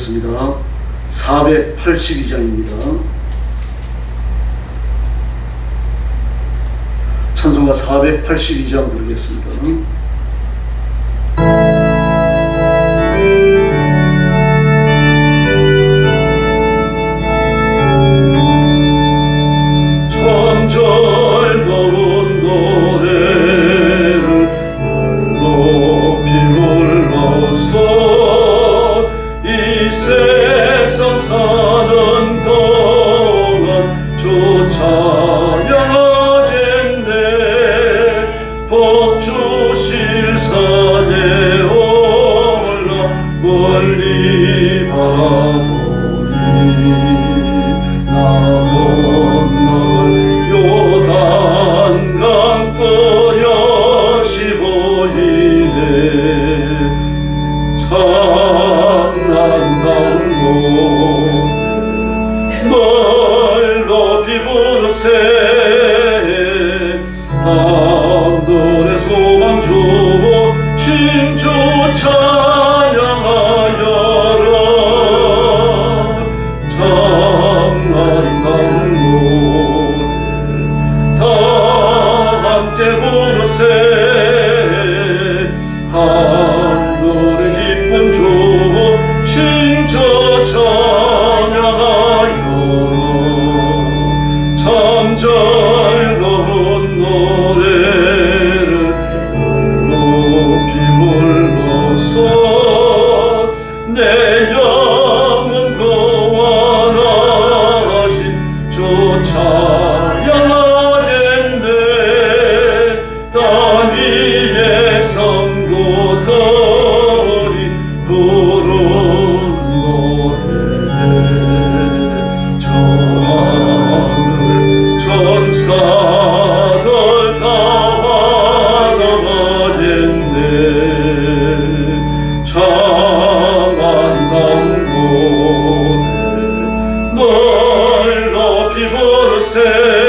보겠습니다. 482장입니다. 찬송가 482장 부르겠습니다. say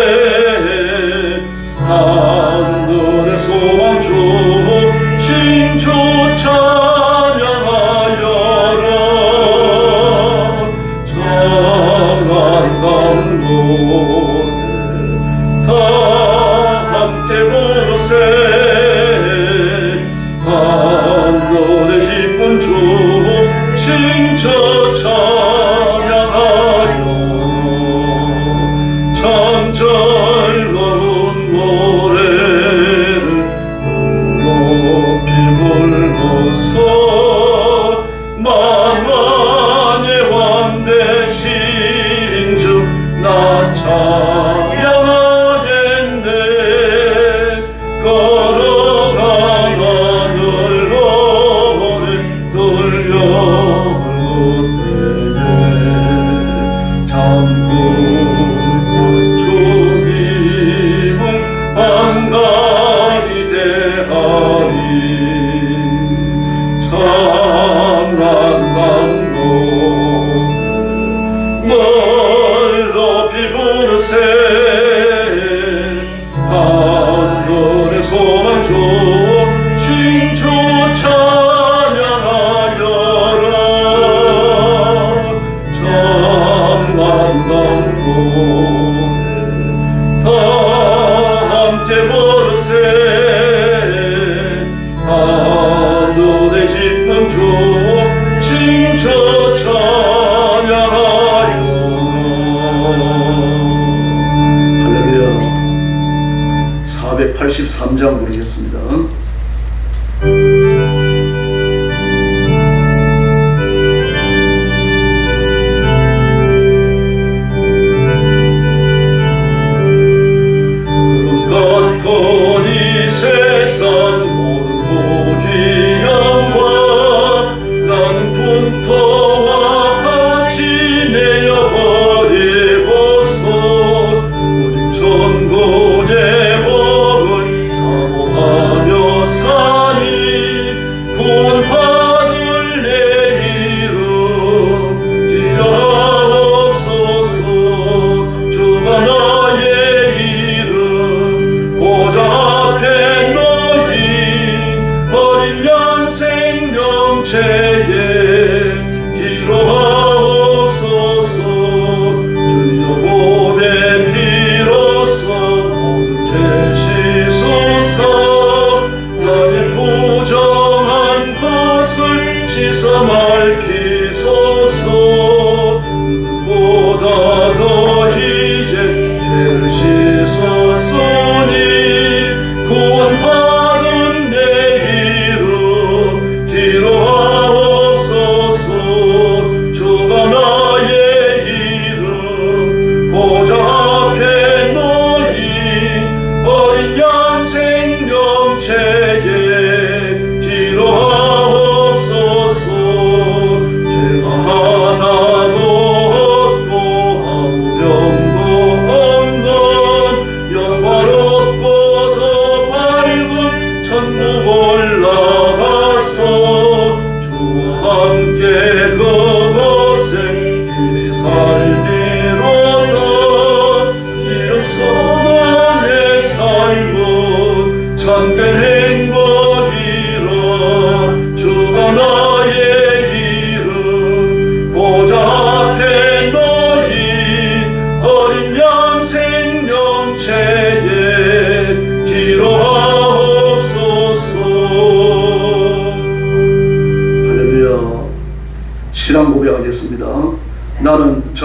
Oh. 13장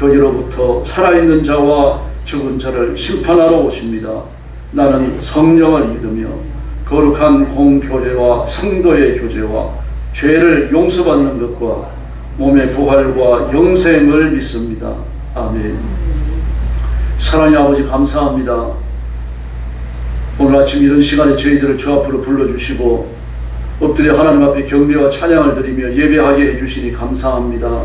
거기로부터 살아있는 자와 죽은 자를 심판하러 오십니다. 나는 성령을 믿으며 거룩한 공교회와 성도의 교제와 죄를 용서받는 것과 몸의 부활과 영생을 믿습니다. 아멘. 사랑의 아버지 감사합니다. 오늘 아침 이런 시간에 저희들을 주 앞으로 불러주시고 엎드려 하나님 앞에 경배와 찬양을 드리며 예배하게 해주시니 감사합니다.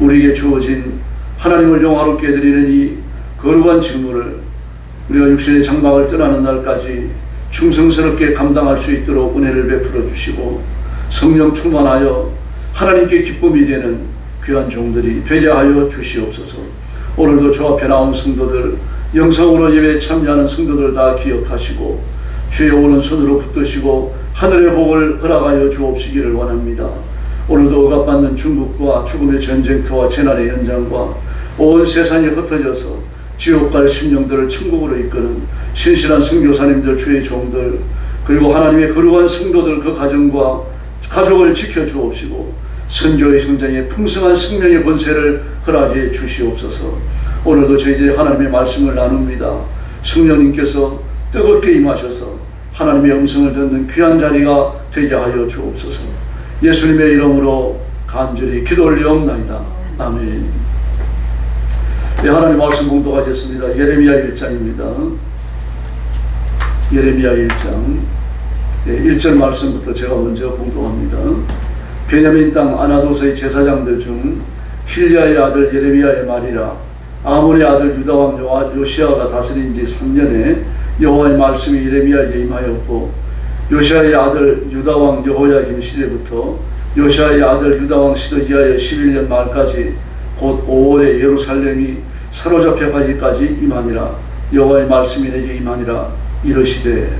우리에게 주어진 하나님을 영화롭게 드리는 이 거룩한 직무를 우리가 육신의 장막을 떠나는 날까지 충성스럽게 감당할 수 있도록 은혜를 베풀어 주시고 성령 충만하여 하나님께 기쁨이 되는 귀한 종들이 되게 하여 주시옵소서. 오늘도 주 앞에 나온 성도들 영상으로 예배에 참여하는 성도들 다 기억하시고 주의 오른손으로 붙드시고 하늘의 복을 허락하여 주옵시기를 원합니다. 오늘도 억압받는 중국과 죽음의 전쟁터와 재난의 현장과 온 세상에 흩어져서 지옥 갈 심령들을 천국으로 이끄는 신실한 선교사님들 주의 종들 그리고 하나님의 거룩한 성도들 그 가정과 가족을 지켜 주옵시고 선교의 현장에 풍성한 생명의 권세를 허락해 주시옵소서. 오늘도 저희들이 하나님의 말씀을 나눕니다. 성령님께서 뜨겁게 임하셔서 하나님의 음성을 듣는 귀한 자리가 되게 하여 주옵소서. 예수님의 이름으로 간절히 기도 올리옵나이다. 아멘. 네, 하나님 말씀 봉독하겠습니다. 예레미야 1장입니다. 예레미야 1장 네, 1절 말씀부터 제가 먼저 봉독합니다. 베냐민 땅 아나도서의 제사장들 중 힐리아의 아들 예레미야의 말이라 아몬의 아들 유다 왕 요아 요시아가 다스린 지 3년에 여호와의 말씀이 예레미야에게 임하였고 요시아의 아들 유다 왕 여호야김 시대부터 요시아의 아들 유다 왕 시드기야의 11년 말까지 곧 5월에 예루살렘이 사로잡혀 가기까지 임하니라. 여호와의 말씀이 내게 임하니라 이르시되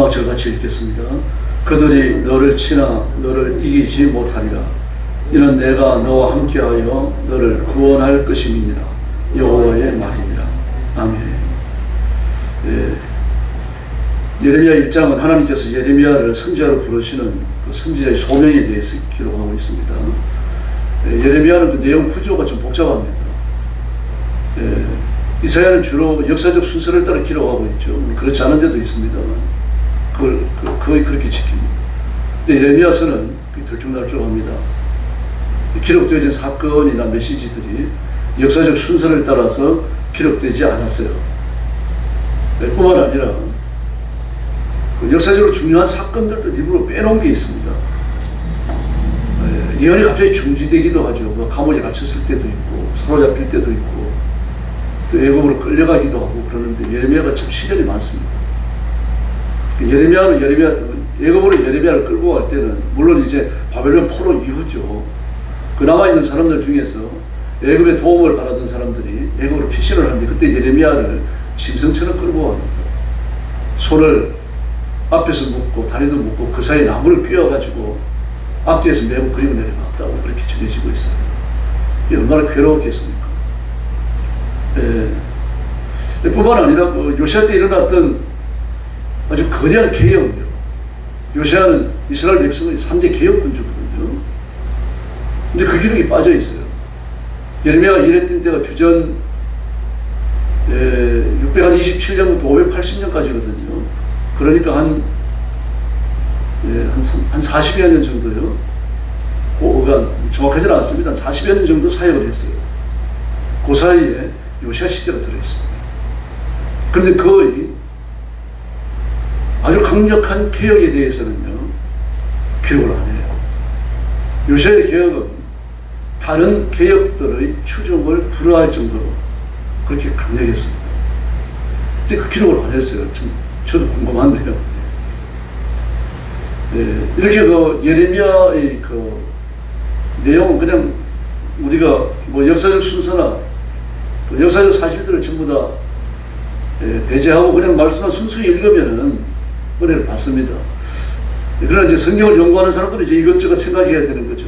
마지막 절 같이 읽겠습니다. 그들이 너를 치나 너를 이기지 못하리라. 이는 내가 너와 함께하여 너를 구원할 것임이니라. 여호와의 말이니라. 아멘. 예. 예레미야 1장은 하나님께서 예레미야를 선지자로 부르시는 그 선지자의 소명에 대해서 기록하고 있습니다. 예, 예레미야는 그 내용 구조가 좀 복잡합니다. 예, 이사야는 주로 역사적 순서를 따라 기록하고 있죠. 그렇지 않은 데도 있습니다만 그걸 그- 거의 그렇게 지킵니다. 근데 예레미야서는 들쭉날쭉합니다. 기록되어진 사건이나 메시지들이 역사적 순서를 따라서 기록되지 않았어요. 네, 뿐만 아니라 그 역사적으로 중요한 사건들도 일부러 빼놓은 게 있습니다. 예, 예언이 갑자기 중지되기도 하죠. 뭐 감옥에 갇혔을 때도 있고 사로잡힐 때도 있고 또 애굽으로 끌려가기도 하고 그러는데 예레미야가 참 시련이 많습니다. 그 예레미야는 예레미야 애굽으로 예레미야를 끌고 갈 때는 물론 이제 바벨론 포로 이후죠. 그 남아 있는 사람들 중에서 애굽의 도움을 받았던 사람들이 애굽으로 피신을 하는데 그때 예레미야를 짐승처럼 끌고 갑니다. 손을 앞에서 묶고 다리도 묶고 그 사이에 나무를 끼워가지고 앞뒤에서 매우 그림을 내려갔다고 그렇게 전해지고 있어요. 이게 얼마나 괴로웠겠습니까? 예. 뿐만 아니라 그 요시아 때 일어났던 아주 거대한 개혁이요. 요시아는 이스라엘 백성의 3대 개혁 군주거든요. 근데 그 기록이 빠져 있어요. 예레미야가 일했던 때가 주전 예, 627년부터 580년까지거든요. 그러니까 한, 예, 한, 삼- 한 40여 년 정도요. 그, 그러니까 정확하지는 않습니다. 한 40여 년 정도 사역을 했어요. 그 사이에 요시아 시대가 들어있습니다. 그런데 거의 아주 강력한 개혁에 대해서는요, 기록을 안 해요. 요시아의 개혁은 다른 개혁들의 추종을 불허할 정도로 그렇게 강력했습니다. 근데 그 기록을 안 했어요. 좀, 저도 궁금한데요. 예, 이렇게 그 예레미야의 그 내용은 그냥 우리가 뭐 역사적 순서나 또 역사적 사실들을 전부 다 예, 배제하고 그냥 말씀만 순수히 읽으면은 은혜를 받습니다. 예, 그러나 이제 성경을 연구하는 사람들은 이제 이것저것 생각해야 되는 거죠.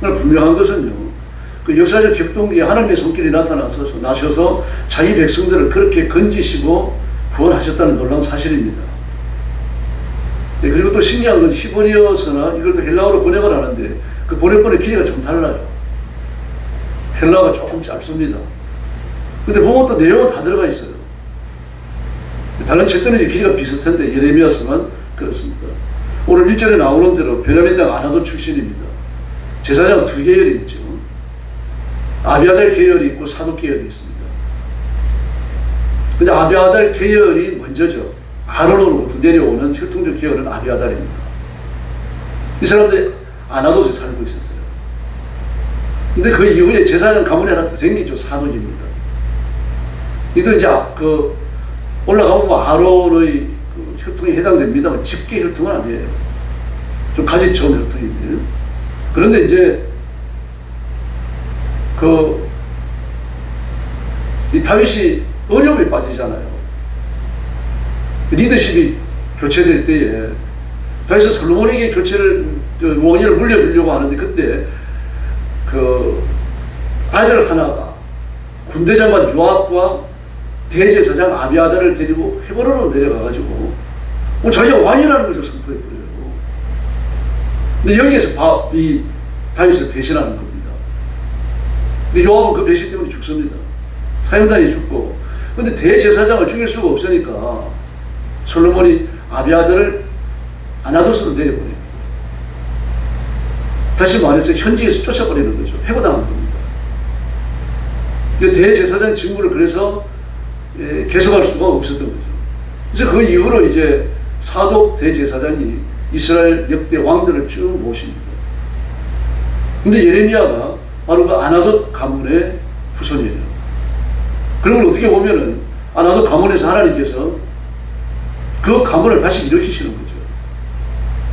그러나 분명한 것은요. 그 역사적 격동기에 하나님의 손길이 나타나서 나셔서 자기 백성들을 그렇게 건지시고 구원하셨다는 놀라운 사실입니다. 네, 그리고 또 신기한 건 히브리어서나 이걸 또 헬라어로 번역을 하는데 그 번역본의 길이가 좀 달라요. 헬라어가 조금 짧습니다. 근데 보면 또 내용은 다 들어가 있어요. 다른 책들은 길이가 비슷한데 예레미야서만 그렇습니다. 오늘 1절에 나오는 대로 베냐민 땅 아나도 출신입니다. 제사장 두 계열이 있죠. 아비아달 계열이 있고 사독 계열이 있습니다. 근데 아비아달 계열이 먼저죠. 아론으로부터 내려오는 혈통적 계열은 아비아달입니다. 이 사람들이 아나도에 살고 있었어요. 근데 그 이후에 제사장 가문이 하나 더 생기죠. 사독입니다. 이도 이제 그 올라가면 뭐 아론의 그 혈통에 해당됩니다만 직계 혈통은 아니에요. 좀 가지처음 혈통인데. 그런데 이제 그, 이 다윗이 어려움에 빠지잖아요. 리더십이 교체될 때에 다윗은 솔로몬에게 교체를, 저 원인을 물려주려고 하는데 그때 그 아들 하나가 군대 장관 요압과 대제사장 아비아다를 데리고 헤브론으로 내려가가지고 뭐 자기가 왕이라는 것을 선포해버려요. 근데 여기에서 바, 이 다윗을 배신하는 겁니다. 근데 요압은 그 배신 때문에 죽습니다. 사형단이 죽고. 근데 대제사장을 죽일 수가 없으니까 솔로몬이 아비아들을 아나도스로 내려보내요. 다시 말해서 현지에서 쫓아버리는 거죠. 해고당한 겁니다. 대제사장 직무를 그래서 예, 계속할 수가 없었던 거죠. 그래서 그 이후로 이제 사독 대제사장이 이스라엘 역대 왕들을 쭉 모십니다. 근데 예레미야가 바로 그 아나돗 가문의 후손이에요. 그걸 어떻게 보면은 아나돗 가문에서 하나님께서 그 가문을 다시 일으키시는 거죠.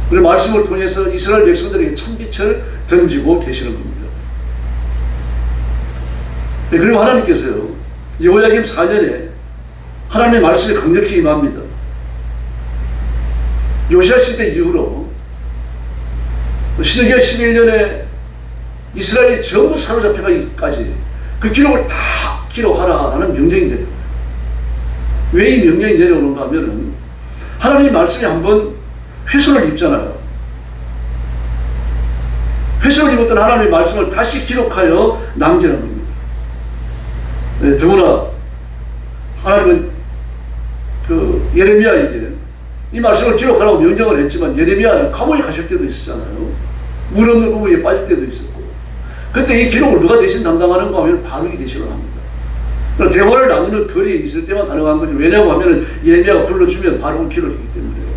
그리고 말씀을 통해서 이스라엘 백성들에게 참빛을 던지고 계시는 겁니다. 네, 그리고 하나님께서요, 여호야김 4년에 하나님의 말씀이 강력히 임합니다. 요시아 시대 이후로 시대기가 11년에 이스라엘이 전부 사로잡혀가기까지 그 기록을 다 기록하라라는 명령이 내려요. 왜이 명령이 내려오는가 하면은 하나님 말씀이 한번 훼손을 입잖아요. 훼손을 입었던 하나님의 말씀을 다시 기록하여 남기는 겁니다. 네, 더구나 하나님은 그 예레미야에게 이 말씀을 기록하라고 명령을 했지만 예레미야는 감옥에 가실 때도 있었잖아요. 물 없는 부분에 빠질 때도 있었고 그때 이 기록을 누가 대신 담당하는가 하면 바룩이 대신을 합니다. 그럼 대화를 나누는 거리에 있을 때만 가능한 거죠. 왜냐고 하면은 예레미야가 불러주면 바룩은 기록이기 때문에요.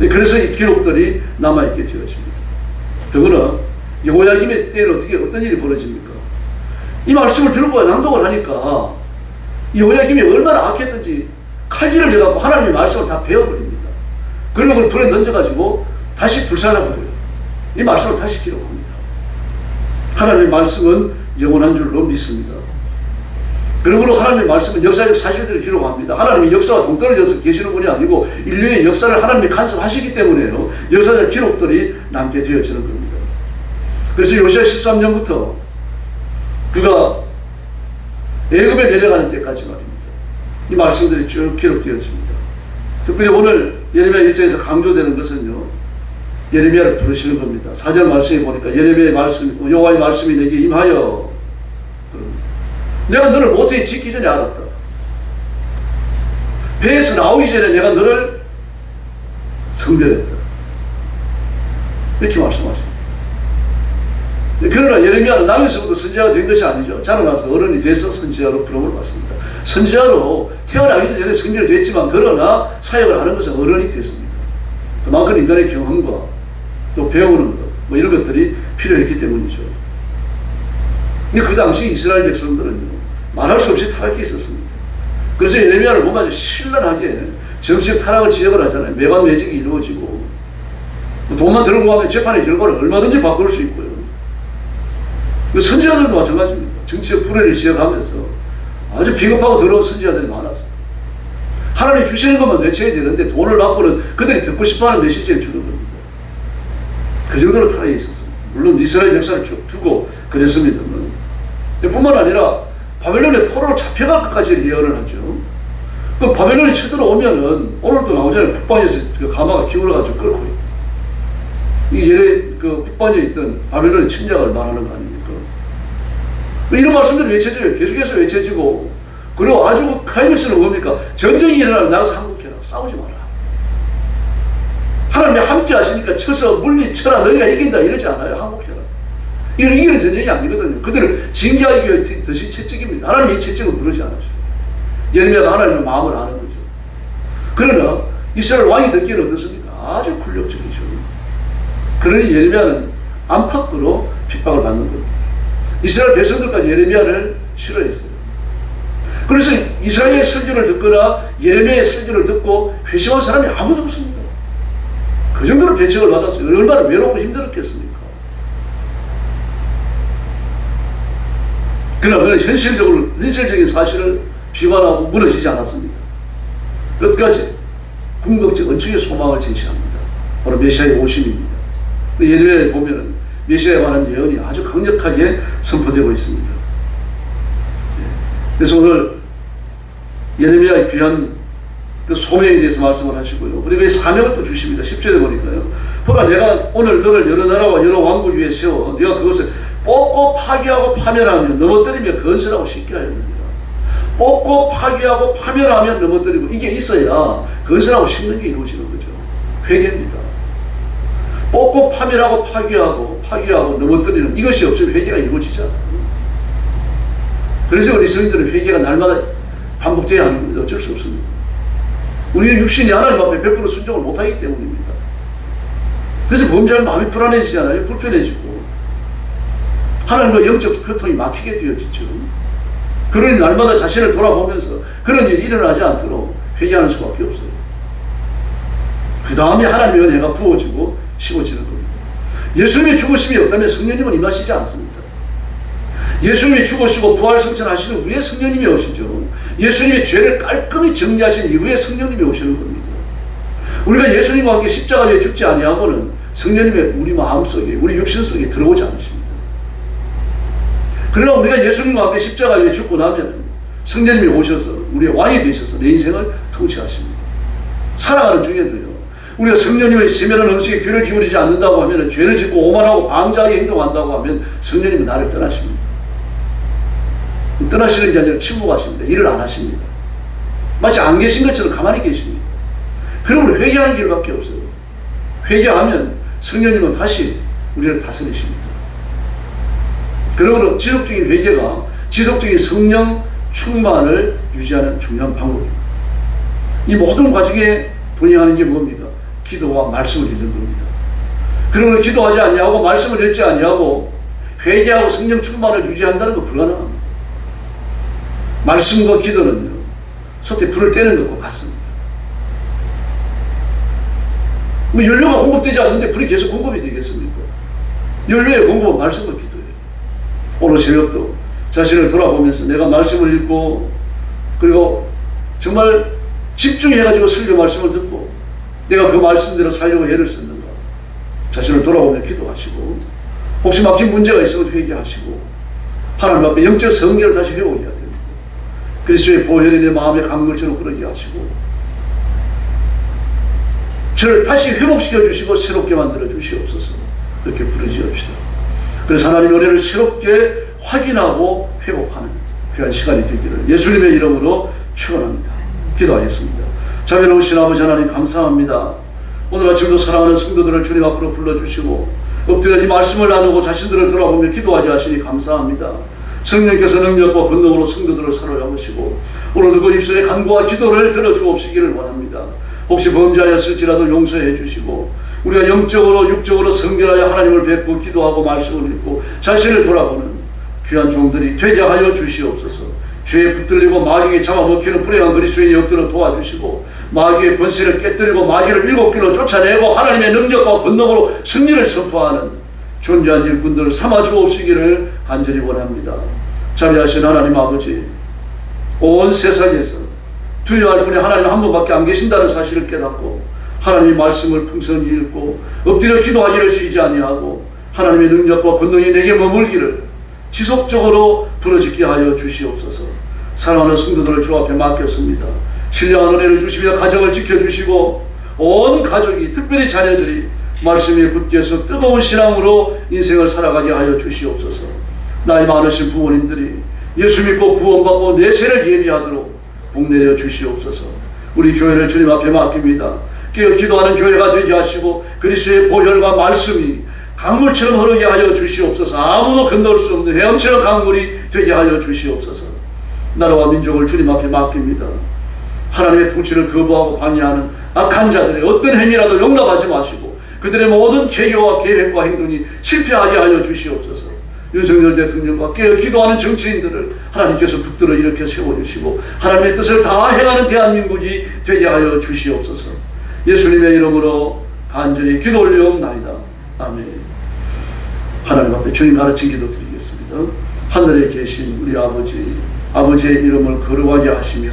네, 그래서 이 기록들이 남아있게 되어집니다. 더구나 여호야김의 때는 어떻게 어떤 일이 벌어집니까? 이 말씀을 들고 낭독을 하니까 여호야김이 얼마나 악했던지 칼질을 해갖고 하나님의 말씀을 다 베어버립니다. 그리고 그걸 불에 던져가지고 다시 불살라버려요. 이 말씀을 다시 기록합니다. 하나님의 말씀은 영원한 줄로 믿습니다. 그러므로 하나님의 말씀은 역사적 사실들을 기록합니다. 하나님이 역사와 동떨어져서 계시는 분이 아니고 인류의 역사를 하나님이 간섭하시기 때문에요. 역사적 기록들이 남게 되어지는 겁니다. 그래서 요시아 13년부터 그가 애굽에 내려가는 때까지 말입니다. 이 말씀들이 쭉 기록되어집니다. 특별히 오늘 예레미야 1장에서 강조되는 것은요. 예레미야를 부르시는 겁니다. 사절 말씀에 보니까 예레미야의 말씀, 여호와의 말씀이 내게 임하여 내가 너를 모태에 짓기 전에 알았다. 배에서 나오기 전에 내가 너를 성별했다. 이렇게 말씀하십니다. 그러나 예레미야는 남에서부터 선지자가 된 것이 아니죠. 자라나서 어른이 돼서 선지자로 부름을 받습니다. 선지자로 태어나기도 전에 성별됐지만 그러나 사역을 하는 것은 어른이 됐습니다. 그만큼 인간의 경험과 또 배우는 것, 뭐 이런 것들이 필요했기 때문이죠. 근데 그 당시 이스라엘 백성들은 말할 수 없이 타락해 있었습니다. 그래서 예레미야를 보면 아주 신랄하게 정치적 타락을 지적을 하잖아요. 매반 매직이 이루어지고 뭐 돈만 들고 가면 재판의 결과를 얼마든지 바꿀 수 있고요. 그 선지자들도 마찬가지입니다. 정치적 불의를 지적하면서 아주 비겁하고 더러운 선지자들이 많았어요. 하나님 주시는 것만 외쳐야 되는데 돈을 받고는 그들이 듣고 싶어하는 메시지를 주는 겁니다. 그 정도로 타락해 있었습니다. 물론 이스라엘 역사를 쭉 두고 그랬습니다만 뿐만 아니라 바벨론의 포로로 잡혀갈 것까지 예언을 하죠. 그 바벨론이 쳐들어오면은 오늘도 나오잖아요. 북방에서 그 가마가 기울어가지고 끓고. 이 예래 그 북방에 있던 바벨론의 침략을 말하는 거 아닙니까? 그 이런 말씀들이 외쳐져요. 계속해서 외쳐지고 그리고 아주 클라이맥스는 뭡니까? 전쟁이 일어나면 나가서 항복해라. 싸우지 마라. 하나님이 함께 하시니까 쳐서 물리쳐라. 너희가 이긴다. 이러지 않아요. 항복해라. 이건 이기는 전쟁이 아니거든요. 그들을 징계하기 위해 드신 채찍입니다. 하나님이 이 채찍을 부르지 않았어요. 예레미야가 하나님의 마음을 아는 거죠. 그러나 이스라엘 왕이 듣기는 어떻습니까? 아주 굴욕적이죠. 그러니 예레미야는 안팎으로 핍박을 받는 겁니다. 이스라엘 백성들까지 예레미야를 싫어했어요. 그래서 이스라엘의 설교를 듣거나 예레미야의 설교를 듣고 회심한 사람이 아무도 없습니다. 그 정도로 배척을 받았어요. 얼마나 외롭고 힘들었겠습니까? 그러나 그는 현실적으로 현실적인 사실을 비관하고 무너지지 않았습니다. 끝까지 궁극적 은축의 소망을 제시합니다. 바로 메시아의 오심입니다. 그 예레미야에 보면은 메시아에 관한 예언이 아주 강력하게 선포되고 있습니다. 예. 그래서 오늘 예레미야의 귀한 그 소명에 대해서 말씀을 하시고요. 그리고 이 사명을 또 주십니다. 10절에 보니까요. 보라 내가 오늘 너를 여러 나라와 여러 왕국 위에 세워 네가 그것을 뽑고 파괴하고 파멸하며 넘어뜨리며 건설하고 쉽게 하였느니라. 뽑고 파괴하고 파멸하며 넘어뜨리고 이게 있어야 건설하고 심는 게 이루어지는 거죠. 회개입니다. 뽑고 파멸하고 파괴하고 파괴하고 넘어뜨리는 이것이 없으면 회개가 이루어지지 않아요. 그래서 우리 성인들은 회개가 날마다 반복돼야 하는 겁니다. 어쩔 수 없습니다. 우리의 육신이 하나님 앞에 100% 순종을 못하기 때문입니다. 그래서 범죄하면 마음이 불안해지잖아요. 불편해지고. 하나님과 영적 교통이 막히게 되어지죠. 그러니 날마다 자신을 돌아보면서 그런 일이 일어나지 않도록 회개하는 수밖에 없어요. 그 다음에 하나님의 은혜가 부어지고 심어지는 겁니다. 예수님의 죽으심이 없다면 성령님은 임하시지 않습니다. 예수님이 죽으시고 부활 성천하시는 후에 성령님이 오시죠. 예수님이 죄를 깔끔히 정리하신 이후에 성령님이 오시는 겁니다. 우리가 예수님과 함께 십자가에 죽지 아니하고는 성령님의 우리 마음속에 우리 육신 속에 들어오지 않으십니다. 그러나 우리가 예수님과 함께 십자가에 죽고 나면 성령님이 오셔서 우리의 왕이 되셔서 내 인생을 통치하십니다. 살아가는 중에도요. 우리가 성령님의 세면한 음식에 귀를 기울이지 않는다고 하면 죄를 짓고 오만하고 방자하게 행동한다고 하면 성령님이 나를 떠나십니다. 떠나시는 게 아니라 침묵하십니다. 일을 안 하십니다. 마치 안 계신 것처럼 가만히 계십니다. 그러면 회개하는 길밖에 없어요. 회개하면 성령님은 다시 우리를 다스리십니다. 그러므로 지속적인 회개가 지속적인 성령 충만을 유지하는 중요한 방법입니다. 이 모든 과정에 동행하는 게 뭡니까? 기도와 말씀을 읽는 겁니다. 그러므로 기도하지 아니하고 말씀을 읽지 아니하고 회개하고 성령 충만을 유지한다는 건 불가능합니다. 말씀과 기도는요, 솥에 불을 떼는 것과 같습니다. 뭐 연료가 공급되지 않는데 불이 계속 공급이 되겠습니까? 연료의 공급은 말씀과 기도예요. 오늘 새벽도 자신을 돌아보면서 내가 말씀을 읽고 그리고 정말 집중해가지고 설교 말씀을 듣고 내가 그 말씀대로 살려고 애를 썼는가 자신을 돌아보며 기도하시고 혹시 막힌 문제가 있으면 회개하시고 하나님 앞에 영적 성결을 다시 회복해야 됩니다. 그리스도의 보혈이 내 마음에 강물처럼 흐르게 하시고 저를 다시 회복시켜 주시고 새롭게 만들어 주시옵소서 이렇게 부르지옵시다. 그래서 하나님 은혜를 새롭게 확인하고 회복하는 귀한 시간이 되기를 예수님의 이름으로 축원합니다. 기도하겠습니다. 자비로우신 아버지 하나님 감사합니다. 오늘 아침도 사랑하는 성도들을 주님 앞으로 불러주시고 엎드려 이 말씀을 나누고 자신들을 돌아보며 기도하게 하시니 감사합니다. 성령께서 능력과 권능으로 성도들을 사로잡으시고 오늘도 그 입술의 간구와 기도를 들어주옵시기를 원합니다. 혹시 범죄하였을지라도 용서해 주시고 우리가 영적으로 육적으로 성결하여 하나님을 뵙고 기도하고 말씀을 읽고 자신을 돌아보는 귀한 종들이 되게 하여 주시옵소서. 죄에 붙들리고 마귀에 잡아먹히는 불행한 그리스도인의 역들을 도와주시고 마귀의 권세를 깨뜨리고 마귀를 일곱 길로 쫓아내고 하나님의 능력과 권능으로 승리를 선포하는 존재한 일꾼들을 삼아 주옵시기를 간절히 원합니다. 자비하신 하나님 아버지 온 세상에서 두려워할 분이 하나님 한 분밖에 안 계신다는 사실을 깨닫고 하나님의 말씀을 풍성히 읽고 엎드려 기도하기를 쉬지 아니하고 하나님의 능력과 권능이 내게 머물기를 지속적으로 부러지게 하여 주시옵소서. 사랑하는 성도들을 주 앞에 맡겼습니다. 신령한 은혜를 주시며 가정을 지켜주시고 온 가족이 특별히 자녀들이 말씀에 굳게 서 뜨거운 신앙으로 인생을 살아가게 하여 주시옵소서. 나이 많으신 부모님들이 예수 믿고 구원받고 내세를 예비하도록 복내려 주시옵소서. 우리 교회를 주님 앞에 맡깁니다. 깨어 기도하는 교회가 되게 하시고 그리스도의 보혈과 말씀이 강물처럼 흐르게 하여 주시옵소서. 아무도 건널 수 없는 헤엄처럼 강물이 되게 하여 주시옵소서. 나라와 민족을 주님 앞에 맡깁니다. 하나님의 통치를 거부하고 방해하는 악한 자들의 어떤 행위라도 용납하지 마시고 그들의 모든 계교와 계획과 행동이 실패하게 하여 주시옵소서. 윤석열 대통령과 깨어 기도하는 정치인들을 하나님께서 붙들어 일으켜 세워주시고 하나님의 뜻을 다 행하는 대한민국이 되게 하여 주시옵소서. 예수님의 이름으로 간절히 기도 올리옵나이다. 아멘. 하나님 앞에 주님 가르친 기도 드리겠습니다. 하늘에 계신 우리 아버지, 아버지의 이름을 거룩하게 하시며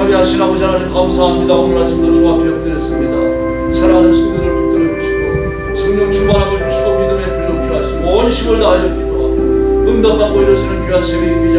자비하신 아버지 하나님 감사합니다. 오늘 아침도 주 앞에 엎드렸습니다. 사랑하는 성도들 붙들어 주시고 성령 충만함을 주시고 믿음에 불욕케 하시고 온 힘을 다하여 기도하고 응답받고 일어서는 귀한 새벽이